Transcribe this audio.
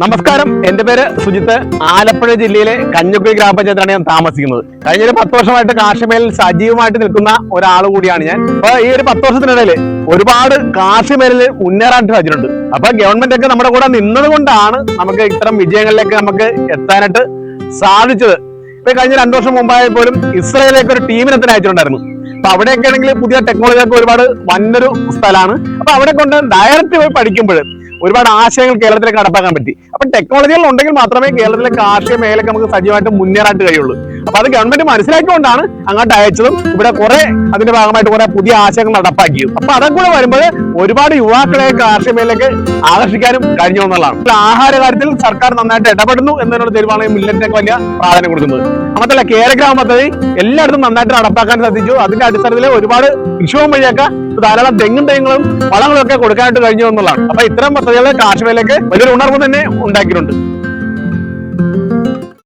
നമസ്കാരം. എന്റെ പേര് സുജിത്ത്. ആലപ്പുഴ ജില്ലയിലെ കഞ്ഞുക്കുഴി ഗ്രാമപഞ്ചായത്തിലാണ് ഞാൻ താമസിക്കുന്നത്. കഴിഞ്ഞ ഒരു പത്ത് വർഷമായിട്ട് കാർഷികമേഖലയിൽ സജീവമായിട്ട് നിൽക്കുന്ന ഒരാൾ കൂടിയാണ് ഞാൻ. അപ്പൊ ഈ ഒരു പത്ത് വർഷത്തിനിടയിൽ ഒരുപാട് കാർഷിക മുന്നേറാനായിട്ട് സാധിച്ചിട്ടുണ്ട്. അപ്പൊ ഗവൺമെന്റ് ഒക്കെ നമ്മുടെ കൂടെ നിന്നത് കൊണ്ടാണ് നമുക്ക് ഇത്തരം വിജയങ്ങളിലേക്ക് നമുക്ക് എത്താനായിട്ട് സാധിച്ചത്. ഇപ്പൊ കഴിഞ്ഞ രണ്ടു വർഷം മുമ്പായ പോലും ഇസ്രയേലിലേക്ക് ഒരു ടീമിനെ അയച്ചിട്ടുണ്ടായിരുന്നു. അപ്പൊ അവിടെയൊക്കെ ആണെങ്കിൽ പുതിയ ടെക്നോളജി ഒക്കെ ഒരുപാട് വന്നൊരു സ്ഥലമാണ്. അപ്പൊ അവിടെ കൊണ്ട് ഡയറക്റ്റ് പോയി പഠിക്കുമ്പോൾ ഒരുപാട് ആശയങ്ങൾ കേരളത്തിലേക്ക് നടപ്പാക്കാൻ പറ്റി. അപ്പൊ ടെക്നോളജികൾ ഉണ്ടെങ്കിൽ മാത്രമേ കേരളത്തിലെ കാർഷിക മേഖലയ്ക്ക് നമുക്ക് സജീവമായിട്ട് മുന്നേറാനായിട്ട് കഴിയുള്ളൂ. അപ്പൊ അത് ഗവൺമെന്റ് മനസ്സിലാക്കിക്കൊണ്ടാണ് അങ്ങോട്ട് അയച്ചതും ഇവിടെ കുറെ അതിന്റെ ഭാഗമായിട്ട് കുറെ പുതിയ ആശയങ്ങൾ നടപ്പാക്കിയും അപ്പൊ അതൊക്കെ കൂടെ വരുമ്പോൾ ഒരുപാട് യുവാക്കളെ കാർഷിക മേഖലയിലേക്ക് ആകർഷിക്കാനും കഴിഞ്ഞു എന്നുള്ളതാണ്. ആഹാര കാര്യത്തിൽ സർക്കാർ നന്നായിട്ട് ഇടപെടുന്നു എന്നതിനുള്ള തീരുമാനം മില്ലറ്റിനൊക്കെ വലിയ പ്രാധാന്യം കൊടുക്കുന്നത്. മാത്രമല്ല കേരഗ്രാമ പദ്ധതി എല്ലായിടത്തും നന്നായിട്ട് നടപ്പാക്കാൻ സാധിച്ചു അതിന്റെ അടിസ്ഥാനത്തിൽ ഒരുപാട് കൃഷിവും വഴിയൊക്കെ ധാരാളം തെങ്ങും തെങ്ങുകളും വളങ്ങളും ഒക്കെ കൊടുക്കാനായിട്ട് കഴിഞ്ഞു എന്നുള്ളതാണ്. അപ്പൊ ഇത്തരം പദ്ധതികൾ കാർഷിക മേഖലയ്ക്ക് വലിയൊരു ഉണർവ് തന്നെ ഉണ്ടാക്കിയിട്ടുണ്ട്.